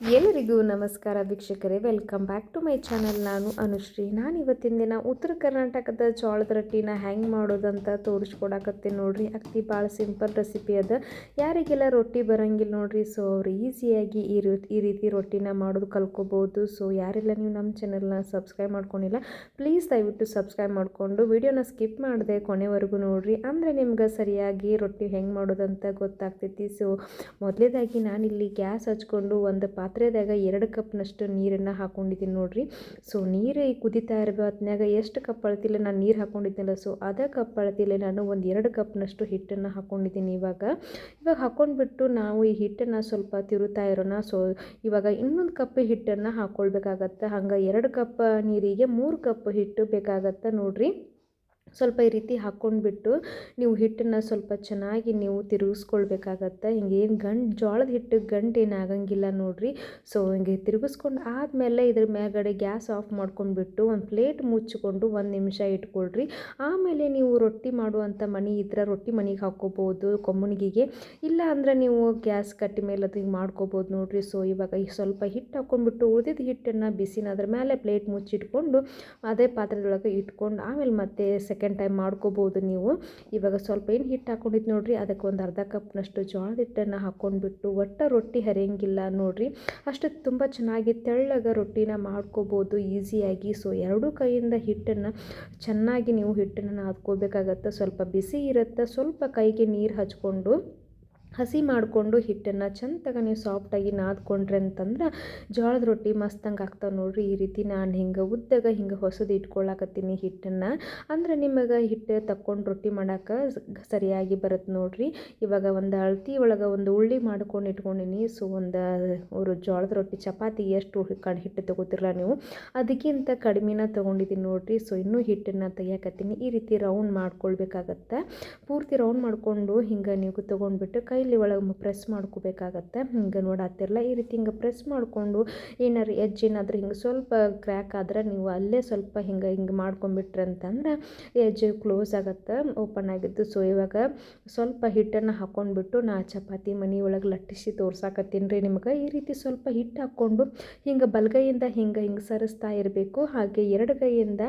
ಎಲ್ಲರಿಗೂ ನಮಸ್ಕಾರ ವೀಕ್ಷಕರೇ welcome back to my channel ನಾನು ಅನುಶ್ರೀ. ನಾನು ಇವತ್ತಿನ ದಿನ ಉತ್ತರ ಕರ್ನಾಟಕದ ಜೋಳದ ರೊಟ್ಟಿನ ಹ್ಯಾಂಗ್ ಮಾಡೋದಂತ ತೋರಿಸ್ಕೊಡಕತ್ತೀನಿ ನೋಡ್ರಿ. ಅಕ್ಕಿ ಭಾಳ ಸಿಂಪಲ್ ರೆಸಿಪಿ ಅದ. ಯಾರಿಗೆಲ್ಲ ರೊಟ್ಟಿ ಬರೋಂಗಿಲ್ಲ ನೋಡ್ರಿ ಸೊ ಅವ್ರು ಈಸಿಯಾಗಿ ಈ ಈ ರೀತಿ ರೊಟ್ಟಿನ ಮಾಡೋದು ಕಲ್ಕೋಬಹುದು ಸೊ ಯಾರೆಲ್ಲ ನೀವು ನಮ್ಮ ಚಾನಲ್ನ ಸಬ್ಸ್ಕ್ರೈಬ್ ಮಾಡ್ಕೊಂಡಿಲ್ಲ ಪ್ಲೀಸ್ ದಯವಿಟ್ಟು ಸಬ್ಸ್ಕ್ರೈಬ್ ಮಾಡಿಕೊಂಡು ವಿಡಿಯೋನ ಸ್ಕಿಪ್ ಮಾಡಿದೆ ಕೊನೆವರೆಗೂ ನೋಡ್ರಿ. ಅಂದರೆ ನಿಮ್ಗೆ ಸರಿಯಾಗಿ ರೊಟ್ಟಿ ಹೆಂಗೆ ಮಾಡೋದಂತ ಗೊತ್ತಾಗ್ತೈತಿ. ಸೊ ಮೊದಲೇದಾಗಿ ನಾನಿಲ್ಲಿ ಗ್ಯಾಸ್ ಹಚ್ಕೊಂಡು ಒಂದು ಪಾತ್ರೆದಾಗ ಎರಡು ಕಪ್ನಷ್ಟು ನೀರನ್ನು ಹಾಕ್ಕೊಂಡಿದ್ದೀನಿ ನೋಡಿರಿ. ಸೊ, ನೀರು ಕುದಿತಾ ಇರೋ ಹೊತ್ನ್ಯಾಗ ಎಷ್ಟು ಕಪ್ ಅಳತಿಲ್ಲ, ನಾನು ನೀರು ಹಾಕ್ಕೊಂಡಿದ್ದೀನಲ್ಲ ಸೊ, ಅದೇ ಕಪ್ ಅಳತಿಲ್ಲ, ನಾನು ಒಂದು ಎರಡು ಕಪ್ನಷ್ಟು ಹಿಟ್ಟನ್ನು ಹಾಕ್ಕೊಂಡಿದ್ದೀನಿ ಇವಾಗ. ಇವಾಗ ಹಾಕ್ಕೊಂಡ್ಬಿಟ್ಟು ನಾವು ಈ ಹಿಟ್ಟನ್ನು ಸ್ವಲ್ಪ ತಿರುತ್ತಾ ಇರೋಣ. ಸೊ, ಇವಾಗ ಇನ್ನೊಂದು ಕಪ್ ಹಿಟ್ಟನ್ನು ಹಾಕ್ಕೊಳ್ಬೇಕಾಗತ್ತೆ ಹಂಗೆ ಎರಡು ಕಪ್ ನೀರಿಗೆ ಮೂರು ಕಪ್ ಹಿಟ್ಟು ಬೇಕಾಗತ್ತೆ ನೋಡ್ರಿ. ಸ್ವಲ್ಪ ಈ ರೀತಿ ಹಾಕ್ಕೊಂಡ್ಬಿಟ್ಟು ನೀವು ಹಿಟ್ಟನ್ನು ಸ್ವಲ್ಪ ಚೆನ್ನಾಗಿ ನೀವು ತಿರುಗಿಸ್ಕೊಳ್ಬೇಕಾಗತ್ತೆ. ಹಿಂಗೆ ಏನು ಗಂಟು, ಜೋಳದ ಹಿಟ್ಟು ಗಂಟು ಏನು ಆಗಂಗಿಲ್ಲ ನೋಡಿರಿ. ಸೊ ಹಿಂಗೆ ತಿರುಗಿಸ್ಕೊಂಡು ಆದಮೇಲೆ ಇದ್ರ ಮೇಲ್ಗಡೆ ಗ್ಯಾಸ್ ಆಫ್ ಮಾಡ್ಕೊಂಡ್ಬಿಟ್ಟು ಒಂದು ಪ್ಲೇಟ್ ಮುಚ್ಚಿಕೊಂಡು ಒಂದು ನಿಮಿಷ ಇಟ್ಕೊಳ್ರಿ. ಆಮೇಲೆ ನೀವು ರೊಟ್ಟಿ ಮಾಡುವಂಥ ಮಣಿ ಇದ್ರೆ ರೊಟ್ಟಿ ಮಣಿಗೆ ಹಾಕ್ಕೋಬೋದು ಕೊಮ್ಮುನಿಗೆ ಇಲ್ಲ ಅಂದರೆ ನೀವು ಗ್ಯಾಸ್ ಕಟ್ಟಿ ಮೇಲೆ ಅದು ಹಿಂಗೆ ಮಾಡ್ಕೋಬೋದು ನೋಡಿರಿ. ಸೊ ಇವಾಗ ಈ ಸ್ವಲ್ಪ ಹಿಟ್ಟು ಹಾಕ್ಕೊಂಡ್ಬಿಟ್ಟು ಉಳಿದಿದ್ದ ಹಿಟ್ಟನ್ನು ಬಿಸಿನ ಅದ್ರ ಮೇಲೆ ಪ್ಲೇಟ್ ಮುಚ್ಚಿಟ್ಕೊಂಡು ಅದೇ ಪಾತ್ರೆದೊಳಗೆ ಇಟ್ಕೊಂಡು ಆಮೇಲೆ ಮತ್ತೆ ಸೆಕೆಂಡ್ ಟೈಮ್ ಮಾಡ್ಕೋಬೋದು ನೀವು. ಇವಾಗ ಸ್ವಲ್ಪ ಏನು ಹಿಟ್ಟು ಹಾಕ್ಕೊಂಡಿದ್ದು ನೋಡಿರಿ, ಅದಕ್ಕೆ ಒಂದು ಅರ್ಧ ಕಪ್ನಷ್ಟು ಜೋಳದ ಹಿಟ್ಟನ್ನು ಹಾಕ್ಕೊಂಡ್ಬಿಟ್ಟು ಒಟ್ಟು ರೊಟ್ಟಿ ಹರಿಯಂಗಿಲ್ಲ ನೋಡಿರಿ. ಅಷ್ಟು ತುಂಬ ಚೆನ್ನಾಗಿ ತೆಳ್ಳಗೆ ರೊಟ್ಟಿನ ಮಾಡ್ಕೋಬೋದು ಈಸಿಯಾಗಿ ಸೊ ಎರಡೂ ಕೈಯಿಂದ ಹಿಟ್ಟನ್ನು ಚೆನ್ನಾಗಿ ನೀವು ಹಿಟ್ಟನ್ನು ನಾದ್ಕೋಬೇಕಾಗತ್ತೆ. ಸ್ವಲ್ಪ ಬಿಸಿ ಇರುತ್ತೆ, ಸ್ವಲ್ಪ ಕೈಗೆ ನೀರು ಹಚ್ಕೊಂಡು ಹಸಿ ಮಾಡಿಕೊಂಡು ಹಿಟ್ಟನ್ನು ಚಂದಾಗ ನೀವು ಸಾಫ್ಟಾಗಿ ನಾದ್ಕೊಂಡ್ರೆ ಅಂತಂದ್ರೆ ಜೋಳದ ರೊಟ್ಟಿ ಮಸ್ತಂಗೆ ಆಗ್ತಾವೆ ನೋಡಿರಿ. ಈ ರೀತಿ ನಾನು ಹಿಂಗೆ ಉದ್ದಾಗ ಹಿಂಗೆ ಹೊಸದು ಇಟ್ಕೊಳ್ಳಾಕತ್ತೀನಿ ಹಿಟ್ಟನ್ನು. ಅಂದ್ರೆ ನಿಮಗೆ ಹಿಟ್ಟು ತಕ್ಕೊಂಡು ರೊಟ್ಟಿ ಮಾಡೋಕೆ ಸರಿಯಾಗಿ ಬರುತ್ತೆ ನೋಡಿರಿ. ಇವಾಗ ಒಂದು ಅಳತಿ ಒಳಗೆ ಒಂದು ಉಳ್ಳಿ ಮಾಡ್ಕೊಂಡು ಇಟ್ಕೊಂಡಿನಿ. ಸೊ ಒಂದು ಅವರು ಜೋಳದ ರೊಟ್ಟಿ ಚಪಾತಿ ಎಷ್ಟು ಕಣ್ಣು ಹಿಟ್ಟು ತೊಗೋತಿರಲ್ಲ ನೀವು. ಅದಕ್ಕಿಂತ ಕಡಿಮೆನ ತೊಗೊಂಡಿದ್ದೀನಿ ನೋಡಿರಿ. ಸೊ ಇನ್ನೂ ಹಿಟ್ಟನ್ನು ತೆಗಿಯಾಕತ್ತೀನಿ. ಈ ರೀತಿ ರೌಂಡ್ ಮಾಡ್ಕೊಳ್ಬೇಕಾಗತ್ತೆ. ಪೂರ್ತಿ ರೌಂಡ್ ಮಾಡಿಕೊಂಡು ಹಿಂಗೆ ನೀವು ತೊಗೊಂಡ್ಬಿಟ್ಟು ಕೈಲಿ ಒಳಗೆ ಪ್ರೆಸ್ ಮಾಡ್ಕೋಬೇಕಾಗತ್ತೆ. ಹಿಂಗೆ ನೋಡಾತಿರಲ್ಲ ಈ ರೀತಿ ಹಿಂಗೆ ಪ್ರೆಸ್ ಮಾಡಿಕೊಂಡು ಏನಾರು ಎಜ್ ಏನಾದರೂ ಹಿಂಗೆ ಸ್ವಲ್ಪ ಕ್ರ್ಯಾಕ್ ಆದ್ರೆ ನೀವು ಅಲ್ಲೇ ಸ್ವಲ್ಪ ಹಿಂಗೆ ಹಿಂಗೆ ಮಾಡ್ಕೊಂಬಿಟ್ರೆ ಅಂತಂದ್ರೆ ಎಜ್ ಕ್ಲೋಸ್ ಆಗುತ್ತೆ ಓಪನ್ ಆಗಿದ್ದು. ಸೊ ಇವಾಗ ಸ್ವಲ್ಪ ಹಿಟ್ಟನ್ನು ಹಾಕ್ಕೊಂಡ್ಬಿಟ್ಟು ನಾ ಚಪಾತಿ ಮನೆ ಒಳಗೆ ಲಟ್ಟಿಸಿ ತೋರ್ಸಾಕತ್ತೀನಿ ರೀ ನಿಮ್ಗೆ. ಈ ರೀತಿ ಸ್ವಲ್ಪ ಹಿಟ್ಟು ಹಾಕ್ಕೊಂಡು ಹಿಂಗೆ ಬಲಗೈಯಿಂದ ಹಿಂಗೆ ಹಿಂಗೆ ಸರಿಸ್ತಾ ಇರಬೇಕು. ಹಾಗೆ ಎರಡು ಕೈಯಿಂದ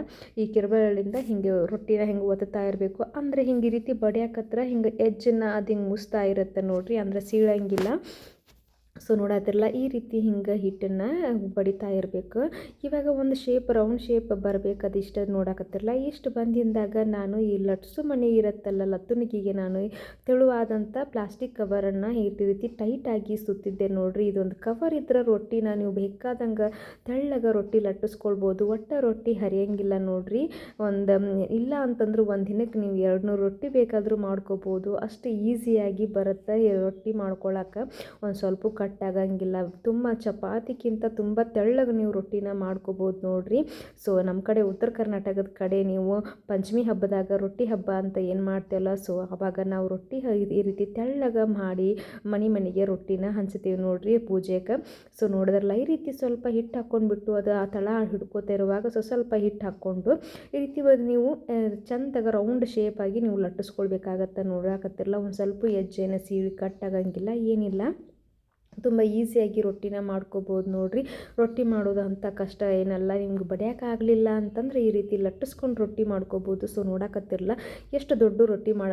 ಈ ಕಿರುಬಳಿಂದ ಹಿಂಗೆ ರೊಟ್ಟಿನ ಹಿಂಗೆ ಒತ್ತುತ್ತಾ ಇರಬೇಕು. ಅಂದರೆ ಹಿಂಗೆ ಈ ರೀತಿ ಬಡಿಯಾಕತ್ರ ಹಿಂಗೆ ಎಜ್ಜನ್ನು ಅದು ಹಿಂಗೆ ಮುಸ್ತಾ ಇರುತ್ತೆ ನೋಡ್ರಿ ಅಂದರೆ ಸೀಳಂಗಿಲ್ಲ. ಸೊ ನೋಡತ್ತಿರಲ್ಲ ಈ ರೀತಿ ಹಿಂಗೆ ಹಿಟ್ಟನ್ನು ಬಡಿತಾ ಇರಬೇಕು. ಇವಾಗ ಒಂದು ಶೇಪ್ ರೌಂಡ್ ಶೇಪ್ ಬರಬೇಕು ಅದಿಷ್ಟು ನೋಡಕತ್ತಿರಲ್ಲ. ಇಷ್ಟು ಬಂದಿಂದಾಗ ನಾನು ಈ ಲಟ್ಸು ಮಣಿ ಇರುತ್ತಲ್ಲ ಲತ್ತುನಿಗೆ ನಾನು ತೆಳುವಾದಂಥ ಪ್ಲಾಸ್ಟಿಕ್ ಕವರನ್ನು ಈ ರೀತಿ ಟೈಟಾಗಿ ಸುತ್ತಿದ್ದೆ ನೋಡ್ರಿ. ಇದೊಂದು ಕವರ್ ಇದ್ರೆ ರೊಟ್ಟಿನ ನೀವು ಬೇಕಾದಂಗೆ ತೆಳ್ಳಗೆ ರೊಟ್ಟಿ ಲಟ್ಟಿಸ್ಕೊಳ್ಬೋದು. ಒಟ್ಟು ರೊಟ್ಟಿ ಹರಿಯಂಗಿಲ್ಲ ನೋಡ್ರಿ. ಒಂದು ಇಲ್ಲ ಅಂತಂದ್ರೆ ಒಂದು ದಿನಕ್ಕೆ ನೀವು ಎರಡು ನೂರು ರೊಟ್ಟಿ ಬೇಕಾದರೂ ಮಾಡ್ಕೋಬೋದು. ಅಷ್ಟು ಈಸಿಯಾಗಿ ಬರುತ್ತೆ ರೊಟ್ಟಿ ಮಾಡ್ಕೊಳಕ್ಕೆ ಒಂದು ಸ್ವಲ್ಪ ಕಟ್ ಆಗಂಗಿಲ್ಲ ತುಂಬ ಚಪಾತಿಗಿಂತ ತುಂಬ ತೆಳ್ಳಗೆ ನೀವು ರೊಟ್ಟಿನ ಮಾಡ್ಕೋಬೋದು ನೋಡಿರಿ. ಸೊ ನಮ್ಮ ಕಡೆ ಉತ್ತರ ಕರ್ನಾಟಕದ ಕಡೆ ನೀವು ಪಂಚಮಿ ಹಬ್ಬದಾಗ ರೊಟ್ಟಿ ಹಬ್ಬ ಅಂತ ಏನು ಮಾಡ್ತೇವಲ್ಲ ಸೊ ಆವಾಗ ನಾವು ರೊಟ್ಟಿ ಈ ರೀತಿ ತೆಳ್ಳಗೆ ಮಾಡಿ ಮನೆ ಮನೆಗೆ ರೊಟ್ಟಿನ ಹಂಚ್ತೀವಿ ನೋಡಿರಿ ಪೂಜೆಗೆ ಸೊ ನೋಡಿದ್ರಲ್ಲ ಈ ರೀತಿ ಸ್ವಲ್ಪ ಹಿಟ್ಟು ಹಾಕ್ಕೊಂಡ್ಬಿಟ್ಟು ಅದು ಆ ತಳ ಹಿಡ್ಕೋತಾ ಇರುವಾಗ ಸೊ, ಸ್ವಲ್ಪ ಹಿಟ್ಟು ಹಾಕ್ಕೊಂಡು ಈ ರೀತಿ ನೀವು ಚಂದಾಗ ರೌಂಡ್ ಶೇಪಾಗಿ ನೀವು ಲಟ್ಟಿಸ್ಕೊಳ್ಬೇಕಾಗತ್ತೆ ನೋಡಾಕತ್ತಿರಲ್ಲ ಒಂದು ಸ್ವಲ್ಪ ಹೆಜ್ಜೆನ ಸೀವಿ ಕಟ್ಟಾಗಂಗಿಲ್ಲ ಏನಿಲ್ಲ. ತುಂಬ ಈಸಿಯಾಗಿ ರೊಟ್ಟಿನ ಮಾಡ್ಕೋಬೋದು ನೋಡಿರಿ. ರೊಟ್ಟಿ ಮಾಡೋದು ಅಂಥ ಕಷ್ಟ ಏನಲ್ಲ, ನಿಮ್ಗೆ ಬಡಿಯೋಕ್ಕಾಗಲಿಲ್ಲ ಅಂತಂದರೆ ಈ ರೀತಿ ಲಟ್ಟಿಸ್ಕೊಂಡು ರೊಟ್ಟಿ ಮಾಡ್ಕೋಬೋದು. ಸೊ ನೋಡಕತ್ತಿರಲ್ಲ, ಎಷ್ಟು ದೊಡ್ಡ ರೊಟ್ಟಿ ಮಾಡ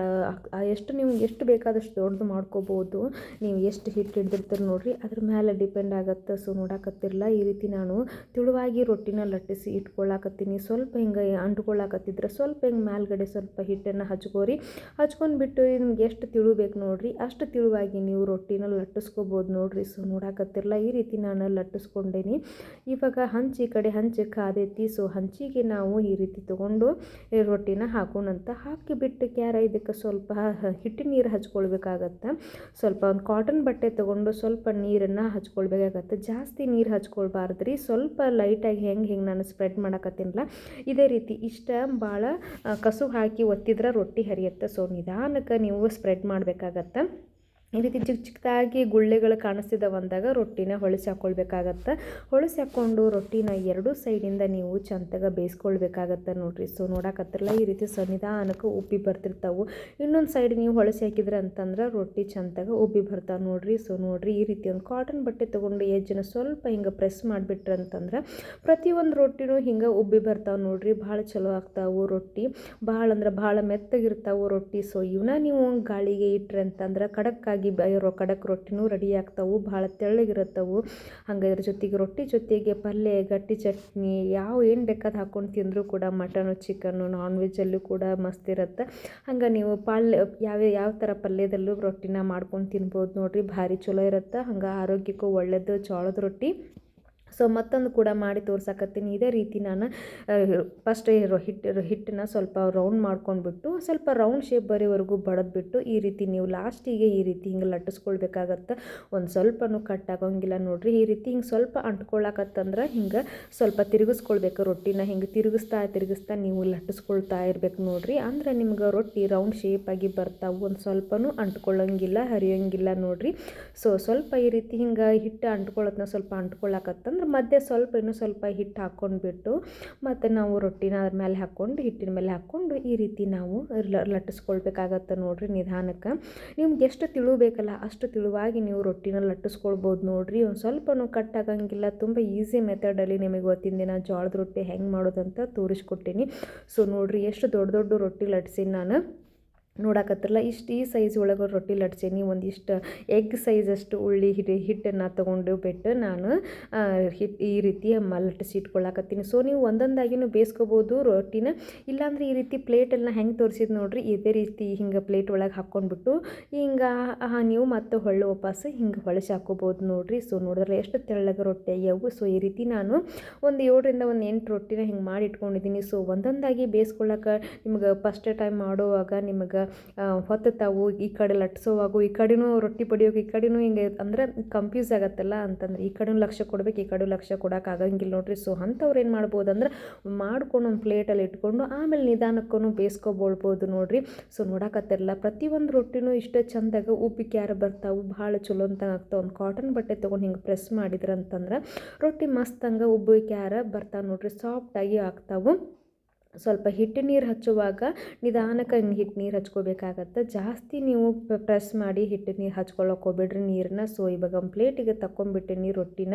ಎಷ್ಟು ನೀವು ಎಷ್ಟು ಬೇಕಾದಷ್ಟು ದೊಡ್ಡದು ಮಾಡ್ಕೋಬೋದು. ನೀವು ಎಷ್ಟು ಹಿಟ್ಟು ಹಿಡ್ದಿರ್ತೀರಿ ನೋಡಿರಿ, ಅದ್ರ ಮೇಲೆ ಡಿಪೆಂಡ್ ಆಗುತ್ತೆ. ಸೊ ನೋಡಕತ್ತಿರಲ್ಲ, ಈ ರೀತಿ ನಾನು ತಿಳುವಾಗಿ ರೊಟ್ಟಿನ ಲಟ್ಟಿಸಿ ಇಟ್ಕೊಳ್ಳಾಕತ್ತೀನಿ ಸ್ವಲ್ಪ ಹಿಂಗೆ ಅಂಟ್ಕೊಳ್ಳಾಕತ್ತಿದ್ರೆ ಸ್ವಲ್ಪ ಹಿಂಗೆ ಮೇಲ್ಗಡೆ ಸ್ವಲ್ಪ ಹಿಟ್ಟನ್ನು ಹಚ್ಕೋರಿ. ಹಚ್ಕೊಂಡ್ಬಿಟ್ಟು ನಿಮ್ಗೆ ಎಷ್ಟು ತಿಳುಬೇಕು ನೋಡಿರಿ, ಅಷ್ಟು ತಿಳುವಾಗಿ ನೀವು ರೊಟ್ಟಿನ ಲಟ್ಟಿಸ್ಕೋಬೋದು ನೋಡಿರಿ. ನೋಡ್ರಿ, ಸೊ ನೋಡಕತ್ತಿರಲ್ಲ ಈ ರೀತಿ ನಾನು ಲಟ್ಟಿಸ್ಕೊಂಡೇನಿ. ಇವಾಗ ಹಂಚಿ ಕಡೆ ಹಂಚಿ ಕಾದೈತಿ. ಸೊ ಹಂಚಿಗೆ ನಾವು ಈ ರೀತಿ ತೊಗೊಂಡು ರೊಟ್ಟಿನ ಹಾಕೋಣಂತ ಹಾಕಿ ಬಿಟ್ಟು ಕ್ಯಾರ ಇದಕ್ಕೆ ಸ್ವಲ್ಪ ಹಿಟ್ಟು ನೀರು ಹಚ್ಕೊಳ್ಬೇಕಾಗತ್ತೆ. ಸ್ವಲ್ಪ ಒಂದು ಕಾಟನ್ ಬಟ್ಟೆ ತೊಗೊಂಡು ಸ್ವಲ್ಪ ನೀರನ್ನು ಹಚ್ಕೊಳ್ಬೇಕಾಗತ್ತೆ. ಜಾಸ್ತಿ ನೀರು ಹಚ್ಕೊಳ್ಬಾರ್ದು ರೀ ಸ್ವಲ್ಪ ಲೈಟಾಗಿ ಹೆಂಗೆ ಹೆಂಗೆ ನಾನು ಸ್ಪ್ರೆಡ್ ಮಾಡಕತ್ತೀನಲ್ಲ, ಇದೇ ರೀತಿ ಇಷ್ಟ ಭಾಳ ಕಸು ಹಾಕಿ ಒತ್ತಿದ್ರೆ ರೊಟ್ಟಿ ಹರಿಯುತ್ತೆ. ಸೊ ನಿಧಾನಕ್ಕೆ ನೀವು ಸ್ಪ್ರೆಡ್ ಮಾಡಬೇಕಾಗತ್ತೆ. ಈ ರೀತಿ ಚಿಕ್ಕ ಚಿಕ್ಕದಾಗಿ ಗುಳ್ಳೆಗಳು ಕಾಣಿಸ್ತಿದ್ದಾವೆ ಅಂದಾಗ ರೊಟ್ಟಿನ ಹೊಳಸಿ ಹಾಕ್ಕೊಳ್ಬೇಕಾಗತ್ತೆ ಹೊಳಸಿ ಹಾಕ್ಕೊಂಡು ರೊಟ್ಟಿನ ಎರಡು ಸೈಡಿಂದ ನೀವು ಚಂದಾಗ ಬೇಯಿಸ್ಕೊಳ್ಬೇಕಾಗತ್ತೆ ನೋಡಿರಿ. ಸೊ ನೋಡಕತ್ತಿರಲ್ಲ ಈ ರೀತಿ ಸನ್ನಿಧಾನಕ್ಕೆ ಉಬ್ಬಿ ಬರ್ತಿರ್ತಾವೆ. ಇನ್ನೊಂದು ಸೈಡ್ ನೀವು ಹೊಳಸಿ ಹಾಕಿದ್ರೆ ಅಂತಂದ್ರೆ ರೊಟ್ಟಿ ಚಂದಾಗ ಉಬ್ಬಿ ಬರ್ತಾವೆ ನೋಡಿರಿ. ಸೊ ನೋಡಿರಿ, ಈ ರೀತಿ ಒಂದು ಕಾಟನ್ ಬಟ್ಟೆ ತೊಗೊಂಡು ಎಜ್ಜನ್ನ ಸ್ವಲ್ಪ ಹಿಂಗೆ ಪ್ರೆಸ್ ಮಾಡಿಬಿಟ್ರೆ ಅಂತಂದ್ರೆ ಪ್ರತಿಯೊಂದು ರೊಟ್ಟಿನೂ ಹಿಂಗೆ ಉಬ್ಬಿ ಬರ್ತಾವೆ ನೋಡಿರಿ. ಭಾಳ ಚಲೋ ಆಗ್ತಾವೆ ರೊಟ್ಟಿ. ಭಾಳ ಅಂದ್ರೆ ಭಾಳ ಮೆತ್ತಗಿರ್ತಾವೆ ರೊಟ್ಟಿ. ಸೊ ಇವನ್ನ ನೀವು ಗಾಳಿಗೆ ಇಟ್ರೆ ಅಂತಂದ್ರೆ ಖಡಕ್ಕಾಗಿ ರೊ ಖಡಕ್ ರೊಟ್ಟಿನೂ ರೆಡಿ ಆಗ್ತಾವು, ಭಾಳ ತೆಳ್ಳಗಿರುತ್ತವು. ಹಂಗೆ ಇದ್ರ ಜೊತೆಗೆ ರೊಟ್ಟಿ ಜೊತೆಗೆ ಪಲ್ಯ ಗಟ್ಟಿ ಚಟ್ನಿ, ಯಾವ ಏನು ಬೇಕಾದ ಹಾಕ್ಕೊಂಡು ತಿಂದರೂ ಕೂಡ ಮಟನು, ಚಿಕನ್ನು ನಾನ್ ವೆಜ್ಜಲ್ಲೂ ಕೂಡ ಮಸ್ತ್ ಇರುತ್ತೆ. ಹಂಗೆ ನೀವು ಪಲ್ಯ ಯಾವ ಯಾವ ಥರ ಪಲ್ಯದಲ್ಲೂ ರೊಟ್ಟಿನ ಮಾಡ್ಕೊಂಡು ತಿನ್ಬೋದು ನೋಡಿರಿ, ಭಾರಿ ಚಲೋ ಇರುತ್ತೆ. ಹಂಗೆ ಆರೋಗ್ಯಕ್ಕೂ ಒಳ್ಳೆಯದು ಜೋಳದ ರೊಟ್ಟಿ. ಸೊ ಮತ್ತೊಂದು ಕೂಡ ಮಾಡಿ ತೋರ್ಸಕತ್ತೀನಿ. ಇದೇ ರೀತಿ ನಾನು ಫಸ್ಟ್ ಹಿಟ್ಟು ಹಿಟ್ಟನ್ನ ಸ್ವಲ್ಪ ರೌಂಡ್ ಮಾಡ್ಕೊಂಡ್ಬಿಟ್ಟು, ಸ್ವಲ್ಪ ರೌಂಡ್ ಶೇಪ್ ಬರೋವರೆಗೂ ಬಡದ್ಬಿಟ್ಟು, ಈ ರೀತಿ ನೀವು ಲಾಸ್ಟಿಗೆ ಈ ರೀತಿ ಹಿಂಗೆ ಲಟ್ಟಿಸ್ಕೊಳ್ಬೇಕಾಗತ್ತೆ. ಒಂದು ಸ್ವಲ್ಪನೂ ಕಟ್ ಆಗೋಂಗಿಲ್ಲ ನೋಡಿರಿ. ಈ ರೀತಿ ಹಿಂಗೆ ಸ್ವಲ್ಪ ಅಂಟ್ಕೊಳಕತ್ತಂದ್ರೆ ಹಿಂಗೆ ಸ್ವಲ್ಪ ತಿರುಗಿಸ್ಕೊಳ್ಬೇಕು. ರೊಟ್ಟಿನ ಹಿಂಗೆ ತಿರುಗಿಸ್ತಾ ತಿರುಗಿಸ್ತಾ ನೀವು ಲಟ್ಟಿಸ್ಕೊಳ್ತಾ ಇರ್ಬೇಕು ನೋಡಿರಿ. ಅಂದ್ರೆ ನಿಮ್ಗೆ ರೊಟ್ಟಿ ರೌಂಡ್ ಶೇಪಾಗಿ ಬರ್ತಾವೆ. ಒಂದು ಸ್ವಲ್ಪನೂ ಅಂಟ್ಕೊಳ್ಳೋಂಗಿಲ್ಲ ಹರಿಯೋಂಗಿಲ್ಲ ನೋಡಿರಿ. ಸೊ ಸ್ವಲ್ಪ ಈ ರೀತಿ ಹಿಂಗೆ ಹಿಟ್ಟು ಅಂಟ್ಕೊಳ್ಳೋದನ್ನ ಸ್ವಲ್ಪ ಅಂಟ್ಕೊಳ್ಳಕತ್ತಂದ್ರೆ ಮಧ್ಯೆ ಸ್ವಲ್ಪ ಇನ್ನೂ ಸ್ವಲ್ಪ ಹಿಟ್ಟು ಹಾಕ್ಕೊಂಡ್ಬಿಟ್ಟು ಮತ್ತು ನಾವು ರೊಟ್ಟಿನ ಅದ್ರ ಮೇಲೆ ಹಾಕ್ಕೊಂಡು ಹಿಟ್ಟಿನ ಮೇಲೆ ಹಾಕ್ಕೊಂಡು ಈ ರೀತಿ ನಾವು ಲಟ್ಟಿಸ್ಕೊಳ್ಬೇಕಾಗತ್ತೆ ನೋಡಿರಿ ನಿಧಾನಕ್ಕೆ. ನಿಮ್ಗೆ ಎಷ್ಟು ತಿಳುಬೇಕಲ್ಲ ಅಷ್ಟು ತಿಳುವಾಗಿ ನೀವು ರೊಟ್ಟಿನ ಲಟ್ಟಿಸ್ಕೊಳ್ಬೋದು ನೋಡಿರಿ. ಒಂದು ಸ್ವಲ್ಪನೂ ಕಟ್ ಆಗಂಗಿಲ್ಲ. ತುಂಬ ಈಸಿ ಮೆಥಡಲ್ಲಿ ನಿಮಗೆ ಗೊತ್ತಿನ ದಿನ ಜೋಳದ ರೊಟ್ಟಿ ಹೆಂಗೆ ಮಾಡೋದಂತ ತೋರಿಸ್ಕೊಟ್ಟೀನಿ ಸೊ ನೋಡಿರಿ, ಎಷ್ಟು ದೊಡ್ಡ ದೊಡ್ಡ ರೊಟ್ಟಿ ಲಟ್ಸೀನಿ ನಾನು. ನೋಡಕತ್ತಿರಲ್ಲ ಇಷ್ಟು ಈ ಸೈಜ್ ಒಳಗೆ ರೊಟ್ಟಿ ಲಟ್ಸೀನಿ ಒಂದಿಷ್ಟು ಎಗ್ ಅಷ್ಟು ಉಳ್ಳಿ ಹಿಡಿ ಹಿಟ್ಟನ್ನು ತೊಗೊಂಡು ಬಿಟ್ಟು ನಾನು ಹಿಟ್ಟು ಈ ರೀತಿ ಲಟ್ಸಿ ಇಟ್ಕೊಳ್ಳಾಕತ್ತೀನಿ ಸೊ ನೀವು ಒಂದೊಂದಾಗಿನೂ ಬೇಯಿಸ್ಕೋಬೋದು ರೊಟ್ಟಿನ. ಇಲ್ಲಾಂದ್ರೆ ಈ ರೀತಿ ಪ್ಲೇಟೆಲ್ಲ ಹೆಂಗೆ ತೋರಿಸಿದ್ ನೋಡಿರಿ, ಇದೇ ರೀತಿ ಹಿಂಗೆ ಪ್ಲೇಟ್ ಒಳಗೆ ಹಾಕ್ಕೊಂಡ್ಬಿಟ್ಟು, ಹಿಂಗೆ ನೀವು ಮತ್ತೆ ಹೊಳ್ಳು ವಾಪಸ್ ಹಿಂಗೆ ಹೊಳಸಿ ಹಾಕೋಬೋದು ನೋಡಿರಿ. ಸೊ ನೋಡಿದ್ರೆ ಎಷ್ಟು ತೆಳ್ಳಗೆ ರೊಟ್ಟಿ ಆಗ್ಯಾವು. ಸೊ ಈ ರೀತಿ ನಾನು ಒಂದು ಏಳರಿಂದ ಒಂದು ಎಂಟು ರೊಟ್ಟಿನ ಹಿಂಗೆ ಮಾಡಿ ಇಟ್ಕೊಂಡಿದ್ದೀನಿ. ಸೊ ಒಂದೊಂದಾಗಿ ಬೇಯಿಸ್ಕೊಳ್ಳೋಕೆ ನಿಮ್ಗೆ ಫಸ್ಟ್ ಟೈಮ್ ಮಾಡುವಾಗ ನಿಮಗೆ ಹೊತ್ತತಾವು ಈ ಕಡೆ ಲಟ್ಸೋವಾಗು, ಈ ಕಡೆನೂ ರೊಟ್ಟಿ ಪಡಿಯೋಕೆ, ಈ ಕಡೆನೂ ಹಿಂಗೆ ಅಂದ್ರೆ ಕನ್ಫ್ಯೂಸ್ ಆಗತ್ತಲ್ಲ ಅಂತಂದ್ರೆ, ಈ ಕಡೆನೂ ಲಕ್ಷ್ಯ ಕೊಡ್ಬೇಕು, ಈ ಕಡೆ ಲಕ್ಷ್ಯ ಕೊಡೋಕೆ ಆಗಂಗಿಲ್ಲ ನೋಡ್ರಿ. ಸೊ ಅಂಥವ್ರು ಏನು ಮಾಡ್ಬೋದು ಅಂದ್ರೆ ಮಾಡ್ಕೊಂಡು ಒಂದು ಪ್ಲೇಟಲ್ಲಿ ಇಟ್ಕೊಂಡು ಆಮೇಲೆ ನಿಧಾನಕ್ಕೂ ಬೇಯಿಸ್ಕೊಬೋಳ್ಬೋದು ನೋಡ್ರಿ. ಸೊ ನೋಡಕತ್ತಿರಲ್ಲ, ಪ್ರತಿಯೊಂದು ರೊಟ್ಟಿನೂ ಇಷ್ಟು ಚಂದಾಗ ಉಬ್ಬಿ ಕ್ಯಾರ ಬರ್ತಾವೆ, ಭಾಳ ಚಲೋ ಅಂತ ಆಗ್ತಾವೆ. ಒಂದು ಕಾಟನ್ ಬಟ್ಟೆ ತೊಗೊಂಡು ಹಿಂಗೆ ಪ್ರೆಸ್ ಮಾಡಿದ್ರಂತಂದ್ರೆ ರೊಟ್ಟಿ ಮಸ್ತಂಗೆ ಉಬ್ಬಿ ಕ್ಯಾರ ಯಾರ ಬರ್ತಾವೆ ನೋಡ್ರಿ ಸಾಫ್ಟಾಗಿ ಆಗ್ತಾವೆ. ಸ್ವಲ್ಪ ಹಿಟ್ಟು ನೀರು ಹಚ್ಚುವಾಗ ನಿಧಾನಕ್ಕೆ ಹಿಟ್ಟು ನೀರು ಹಚ್ಕೋಬೇಕಾಗತ್ತೆ. ಜಾಸ್ತಿ ನೀವು ಪ್ರೆಸ್ ಮಾಡಿ ಹಿಟ್ಟು ನೀರು ಹಚ್ಕೊಳ್ಳೋಕೆ ಹೋಗ್ಬೇಡ್ರಿ. ನೀರನ್ನ ಸೊ ಇವಾಗ ಒಂದು ಪ್ಲೇಟಿಗೆ ತಗೊಂಡ್ಬಿಟ್ಟಿನಿ ರೊಟ್ಟಿನ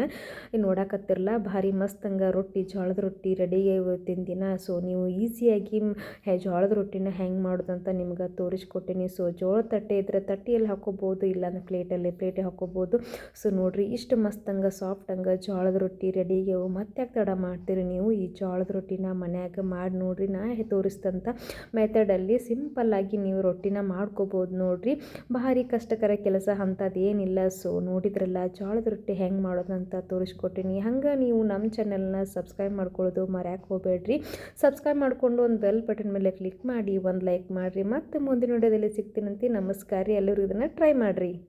ನೋಡಕತ್ತಿರಲ್ಲ ಭಾರಿ ಮಸ್ತ್ ಹಂಗೆ ರೊಟ್ಟಿ, ಜೋಳದ ರೊಟ್ಟಿ ರೆಡಿ ಇವತ್ತಿನ ದಿನ. ಸೊ ನೀವು ಈಸಿಯಾಗಿ ಹೇ, ಜೋಳದ ರೊಟ್ಟಿನ ಹೆಂಗೆ ಮಾಡೋದಂತ ನಿಮ್ಗೆ ತೋರಿಸ್ಕೊಟ್ಟಿನಿ. ಸೊ ಜೋಳ ತಟ್ಟೆ ಇದ್ರೆ ತಟ್ಟೆಯಲ್ಲಿ ಹಾಕೋಬೋದು, ಇಲ್ಲಾಂದ್ರೆ ಪ್ಲೇಟಲ್ಲಿ ಪ್ಲೇಟ್ ಹಾಕೋಬೋದು. ಸೊ ನೋಡಿರಿ, ಇಷ್ಟು ಮಸ್ತ್ ಹಂಗೆ ಸಾಫ್ಟ್ ಹಂಗೆ, ಜೋಳದ ರೊಟ್ಟಿ ರೆಡಿಗೆ ಮತ್ತೆ ತಡ ಮಾಡ್ತೀರಿ ನೀವು? ಈ ಜೋಳದ ರೊಟ್ಟಿನ ಮನ್ಯಾಗ ಮಾಡಿ ನೋಡಿರಿ, ನಾ ತೋರಿಸಿದಂಥ ಮೆಥಡಲ್ಲಿ ಸಿಂಪಲ್ಲಾಗಿ ನೀವು ರೊಟ್ಟಿನ ಮಾಡ್ಕೋಬೋದು ನೋಡಿರಿ. ಭಾರಿ ಕಷ್ಟಕರ ಕೆಲಸ ಅಂಥದ್ದು ಏನಿಲ್ಲ. ಸೊ ನೋಡಿದ್ರಲ್ಲ, ಜೋಳದ ರೊಟ್ಟಿ ಹೆಂಗೆ ಮಾಡೋದಂತ ತೋರಿಸ್ಕೊಟ್ಟಿನಿ. ಹಂಗೆ ನೀವು ನಮ್ಮ ಚಾನೆಲ್ನ ಸಬ್ಸ್ಕ್ರೈಬ್ ಮಾಡ್ಕೊಳ್ಳೋದು ಮರ್ಯಾಕೆ ಹೋಗಬೇಡ್ರಿ. ಸಬ್ಸ್ಕ್ರೈಬ್ ಮಾಡಿಕೊಂಡು ಒಂದು ಬೆಲ್ ಬಟನ್ ಮೇಲೆ ಕ್ಲಿಕ್ ಮಾಡಿ, ಒಂದು ಲೈಕ್ ಮಾಡಿರಿ. ಮತ್ತು ಮುಂದಿನ ವಿಡಿಯೋದಲ್ಲಿ ಸಿಗ್ತೀನಂತೆ ನಮಸ್ಕಾರ ಎಲ್ಲರೂ ಇದನ್ನು ಟ್ರೈ ಮಾಡಿರಿ.